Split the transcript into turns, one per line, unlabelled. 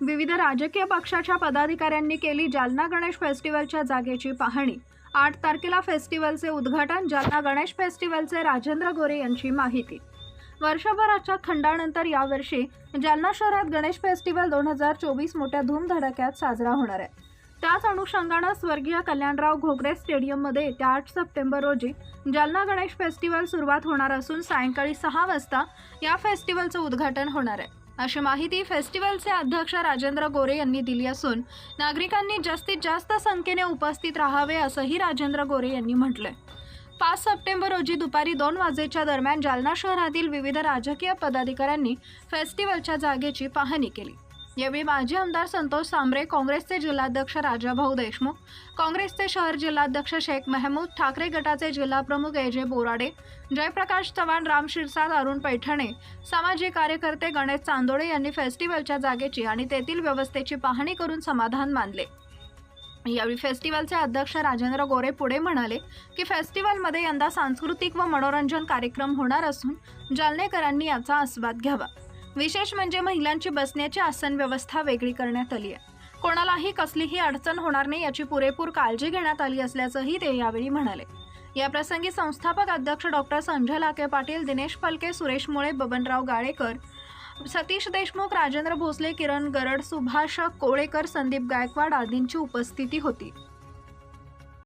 विविध राजकीय पक्षाच्या पदाधिकाऱ्यांनी केली जालना गणेश फेस्टिवलच्या जागेची पाहणी. आठ तारखेला फेस्टिवलचे उद्घाटन जालना गणेश फेस्टिवलचे राजेंद्र गोरे यांची माहिती. वर्षभराच्या खंडानंतर यावर्षी जालना शहरात गणेश फेस्टिवल दोन हजार चोवीस मोठ्या धूमधडक्यात साजरा होणार आहे. त्याच अनुषंगानं स्वर्गीय कल्याणराव घोगरे स्टेडियममध्ये येत्या आठ सप्टेंबर रोजी जालना गणेश फेस्टिवल सुरुवात होणार असून सायंकाळी सहा वाजता या फेस्टिवलचं उद्घाटन होणार आहे. अशी माहिती फेस्टिवलचे अध्यक्ष राजेंद्र गोरे यांनी दिली असून नागरिकांनी जास्तीत जास्त संख्येने उपस्थित राहावे असंही राजेंद्र गोरे यांनी म्हटलंय. पाच सप्टेंबर रोजी दुपारी दोन वाजेच्या दरम्यान जालना शहरातील विविध राजकीय पदाधिकाऱ्यांनी फेस्टिवलच्या जागेची पाहणी केली. यावेळी माजी आमदार संतोष सांबरे काँग्रेसचे जिल्हाध्यक्ष राजाभाऊ देशमुख काँग्रेसचे शहर जिल्हाध्यक्ष शेख मेहमूद ठाकरे गटाचे जिल्हाप्रमुख ए जे बोराडे जयप्रकाश चव्हाण राम शिरसाद अरुण पैठणे सामाजिक कार्यकर्ते गणेश चांदोळे यांनी फेस्टिवलच्या जागेची आणि तेथील व्यवस्थेची पाहणी करून समाधान मानले. यावेळी फेस्टिवलचे अध्यक्ष राजेंद्र गोरे पुढे म्हणाले की फेस्टिवलमध्ये यंदा सांस्कृतिक व मनोरंजन कार्यक्रम होणार असून जालनेकरांनी याचा आस्वाद घ्यावा. विशेष म्हणजे महिलांची बसण्याची आसन व्यवस्था वेगळी करण्यात आली आहे. कोणालाही कसलीही अडचण होणार नाही याची पुरेपूर काळजी घेण्यात आली असल्याचंही ते यावेळी म्हणाले. या प्रसंगी संस्थापक अध्यक्ष डॉक्टर संजय लाके पाटील दिनेश फलके सुरेश मुळे बबनराव गाळेकर सतीश देशमुख राजेंद्र भोसले किरण गरड सुभाष कोळेकर संदीप गायकवाड आदींची उपस्थिती होती.